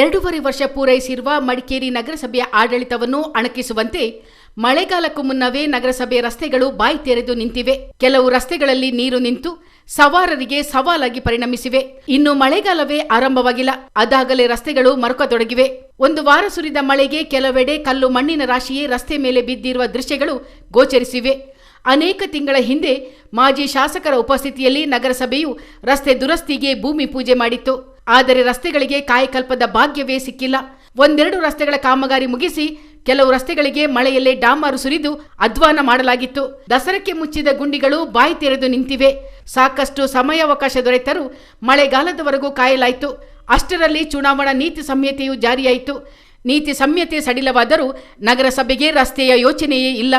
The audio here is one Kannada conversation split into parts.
ಎರಡೂವರೆ ವರ್ಷ ಪೂರೈಸಿರುವ ಮಡಿಕೇರಿ ನಗರಸಭೆಯ ಆಡಳಿತವನ್ನು ಅಣಕಿಸುವಂತೆ ಮಳೆಗಾಲಕ್ಕೂ ಮುನ್ನವೇ ನಗರಸಭೆ ರಸ್ತೆಗಳು ಬಾಯಿ ತೆರೆದು ನಿಂತಿವೆ. ಕೆಲವು ರಸ್ತೆಗಳಲ್ಲಿ ನೀರು ನಿಂತು ಸವಾರರಿಗೆ ಸವಾಲಾಗಿ ಪರಿಣಮಿಸಿವೆ. ಇನ್ನು ಮಳೆಗಾಲವೇ ಆರಂಭವಾಗಿಲ್ಲ. ಅದಾಗಲೇ ರಸ್ತೆಗಳು ಮರುಕತೊಡಗಿವೆ. ಒಂದು ವಾರ ಸುರಿದ ಮಳೆಗೆ ಕೆಲವೆಡೆ ಕಲ್ಲು ಮಣ್ಣಿನ ರಾಶಿಯೇ ರಸ್ತೆ ಮೇಲೆ ಬಿದ್ದಿರುವ ದೃಶ್ಯಗಳು ಗೋಚರಿಸಿವೆ. ಅನೇಕ ತಿಂಗಳ ಹಿಂದೆ ಮಾಜಿ ಶಾಸಕರ ಉಪಸ್ಥಿತಿಯಲ್ಲಿ ನಗರಸಭೆಯು ರಸ್ತೆ ದುರಸ್ತಿಗೆ ಭೂಮಿ ಪೂಜೆ ಮಾಡಿತ್ತು. ಆದರೆ ರಸ್ತೆಗಳಿಗೆ ಕಾಯಕಲ್ಪದ ಭಾಗ್ಯವೇ ಸಿಕ್ಕಿಲ್ಲ. ಒಂದೆರಡು ರಸ್ತೆಗಳ ಕಾಮಗಾರಿ ಮುಗಿಸಿ ಕೆಲವು ರಸ್ತೆಗಳಿಗೆ ಮಳೆಯಲ್ಲೇ ಡಾಮಾರು ಸುರಿದು ಅಧ್ವಾನ ಮಾಡಲಾಗಿತ್ತು. ದಸರಕ್ಕೆ ಮುಚ್ಚಿದ ಗುಂಡಿಗಳು ಬಾಯಿ ತೆರೆದು ನಿಂತಿವೆ. ಸಾಕಷ್ಟು ಸಮಯಾವಕಾಶ ದೊರೆತರೂ ಮಳೆಗಾಲದವರೆಗೂ ಕಾಯಲಾಯಿತು. ಅಷ್ಟರಲ್ಲಿ ಚುನಾವಣಾ ನೀತಿ ಸಂಹಿತೆಯು ಜಾರಿಯಾಯಿತು. ನೀತಿ ಸಂಹಿತೆ ಸಡಿಲವಾದರೂ ನಗರಸಭೆಗೆ ರಸ್ತೆಯ ಯೋಚನೆಯೇ ಇಲ್ಲ.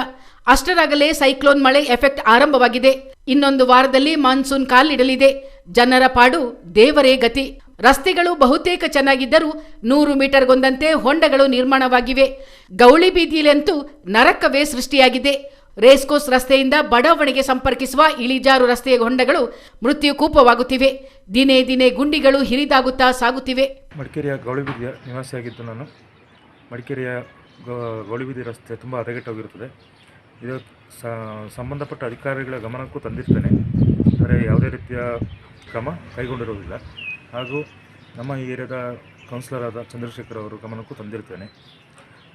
ಅಷ್ಟರಾಗಲೇ ಸೈಕ್ಲೋನ್ ಮಳೆ ಎಫೆಕ್ಟ್ ಆರಂಭವಾಗಿದೆ. ಇನ್ನೊಂದು ವಾರದಲ್ಲಿ ಮಾನ್ಸೂನ್ ಕಾಲಿಡಲಿದೆ. ಜನರ ಪಾಡು ದೇವರೇ ಗತಿ. ರಸ್ತೆಗಳು ಬಹುತೇಕ ಚೆನ್ನಾಗಿದ್ದರೂ ನೂರು ಮೀಟರ್ಗೊಂದಂತೆ ಹೊಂಡಗಳು ನಿರ್ಮಾಣವಾಗಿವೆ. ಗೌಳಿ ಬೀದಿಯಲ್ಲಂತೂ ನರಕವೇ ಸೃಷ್ಟಿಯಾಗಿದೆ. ರೇಸ್ಕೋಸ್ ರಸ್ತೆಯಿಂದ ಬಡಾವಣೆಗೆ ಸಂಪರ್ಕಿಸುವ ಇಳಿಜಾರು ರಸ್ತೆಯ ಹೊಂಡಗಳು ಮೃತ್ಯು ಕೂಪವಾಗುತ್ತಿವೆ. ದಿನೇ ದಿನೇ ಗುಂಡಿಗಳು ಹಿರಿದಾಗುತ್ತಾ ಸಾಗುತ್ತಿವೆ. ಮಡಿಕೇರಿಯ ಗೌಳಿಬೀದಿಯ ನಿವಾಸಿಯಾಗಿದ್ದು ನಾನು. ಮಡಿಕೇರಿಯ ಗೌಳಿಬೀದಿ ರಸ್ತೆ ತುಂಬ ಹದಗೆಟ್ಟೋಗಿರುತ್ತದೆ. ಇದು ಸಂಬಂಧಪಟ್ಟ ಅಧಿಕಾರಿಗಳ ಗಮನಕ್ಕೂ ತಂದಿರ್ತೇನೆ. ಆದರೆ ಯಾವುದೇ ರೀತಿಯ ಕ್ರಮ ಕೈಗೊಂಡಿರುವುದಿಲ್ಲ. ಹಾಗೂ ನಮ್ಮ ಈ ಏರಿಯಾದ ಕೌನ್ಸಿಲರ್ ಆದ ಚಂದ್ರಶೇಖರ್ ಅವರು ಗಮನಕ್ಕೂ ತಂದಿರ್ತೇನೆ.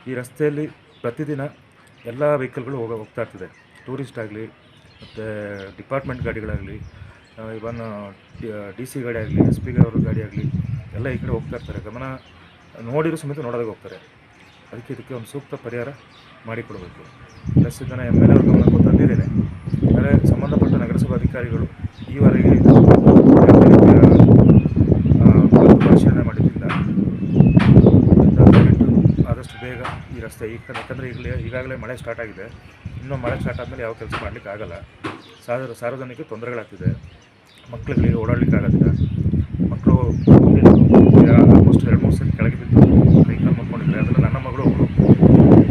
ಈ ರಸ್ತೆಯಲ್ಲಿ ಪ್ರತಿದಿನ ಎಲ್ಲ ವೆಹಿಕಲ್ಗಳು ಹೋಗ ಹೋಗ್ತಾ ಇರ್ತದೆ. ಟೂರಿಸ್ಟ್ ಆಗಲಿ, ಮತ್ತು ಡಿಪಾರ್ಟ್ಮೆಂಟ್ ಗಾಡಿಗಳಾಗಲಿ ಇವನ್ ಡಿ ಸಿ ಗಾಡಿ ಆಗಲಿ ಎಸ್ ಪಿ ಅವ್ರ ಗಾಡಿ ಆಗಲಿ, ಎಲ್ಲ ಈ ಕಡೆ ಹೋಗ್ತಾ ಇರ್ತಾರೆ. ಗಮನ ನೋಡಿರೋ ಸಮೇತ ನೋಡೋದಕ್ಕೆ ಹೋಗ್ತಾರೆ. ಅದಕ್ಕೆ ಇದಕ್ಕೆ ಒಂದು ಸೂಕ್ತ ಪರಿಹಾರ ಮಾಡಿಕೊಡಬೇಕು. ಪ್ಲಸ್ ಇದನ್ನು ಎಂ ಎಲ್ ಎ ಅವ್ರ ಗಮನಕ್ಕೂ ತಂದಿದ್ದೇನೆ. ಆದರೆ ಸಂಬಂಧಪಟ್ಟ ನಗರಸಭಾ ಅಧಿಕಾರಿಗಳು ಈವರೆಗೆ ಇದು ಯಾವುದೇ ರೀತಿಯ ಆ, ಪರಿಶೀಲನೆ ಮಾಡಿದ್ದಿಲ್ಲ ಇದರಿಂದ ದಯವಿಟ್ಟು ಆದಷ್ಟು ಬೇಗ ಈ ರಸ್ತೆ ಈಗ ಯಾಕಂದರೆ ಈಗಲೇ, ಈಗಾಗಲೇ ಮಳೆ ಸ್ಟಾರ್ಟ್ ಆಗಿದೆ. ಇನ್ನೂ ಮಳೆ ಸ್ಟಾರ್ಟ್ ಆದಮೇಲೆ ಯಾವ ಕೆಲಸ ಮಾಡಲಿಕ್ಕೆ ಆಗಲ್ಲ. ಸಾರ್ ಸಾರ್ವಜನಿಕ ತೊಂದರೆಗಳಾಗ್ತಿದೆ. ಮಕ್ಕಳುಗಳಿಗೆ ಓಡಾಡಲಿಕ್ಕೆ ಆಗೋದಿಲ್ಲ. ಮಕ್ಕಳು ಆಲ್ಮೋಸ್ಟ್ ಎರಡು, ಮೂರು ಸಲ ಕೆಳಗೆ ಬಿದ್ದು ಕೈಕಾಲು ಮಾಡ್ಕೊಂಡಿದ್ದಾರೆ ಅದನ್ನು ನನ್ನ ಮಗಳು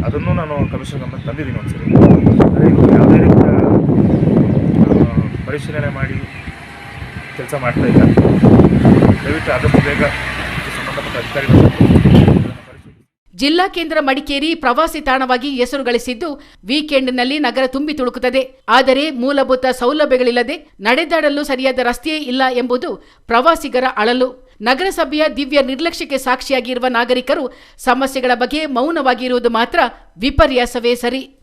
ಅದನ್ನು ನಾನು ಕಮಿಷನ್ ಗಮನಕ್ಕೆ ತಂದಿದ್ದೀನಿ ಒಂದ್ಸರಿ. ಯಾವುದೇ ರೀತಿಯ ಪರಿಶೀಲನೆ ಮಾಡಿ ಕೆಲಸ ಮಾಡ್ತಾ ಇಲ್ಲ. ದಯವಿಟ್ಟು ಆದಷ್ಟು ಬೇಗ ಸಂಬಂಧಪಟ್ಟ ಅಧಿಕಾರಿಗಳು ಜಿಲ್ಲಾ ಕೇಂದ್ರ ಮಡಿಕೇರಿ ಪ್ರವಾಸಿ ತಾಣವಾಗಿ ಹೆಸರು ಗಳಿಸಿದ್ದು ವೀಕೆಂಡ್ನಲ್ಲಿ ನಗರ ತುಂಬಿ ತುಳುಕುತ್ತದೆ. ಆದರೆ ಮೂಲಭೂತ ಸೌಲಭ್ಯಗಳಿಲ್ಲದೆ ನಡೆದಾಡಲು ಸರಿಯಾದ ರಸ್ತೆಯೇ ಇಲ್ಲ ಎಂಬುದು ಪ್ರವಾಸಿಗರ ಅಳಲು. ನಗರಸಭೆಯ ದಿವ್ಯ ನಿರ್ಲಕ್ಷ್ಯಕ್ಕೆ ಸಾಕ್ಷಿಯಾಗಿರುವ ನಾಗರಿಕರು ಸಮಸ್ಯೆಗಳ ಬಗ್ಗೆ ಮೌನವಾಗಿರುವುದು ಮಾತ್ರ ವಿಪರ್ಯಾಸವೇ ಸರಿ.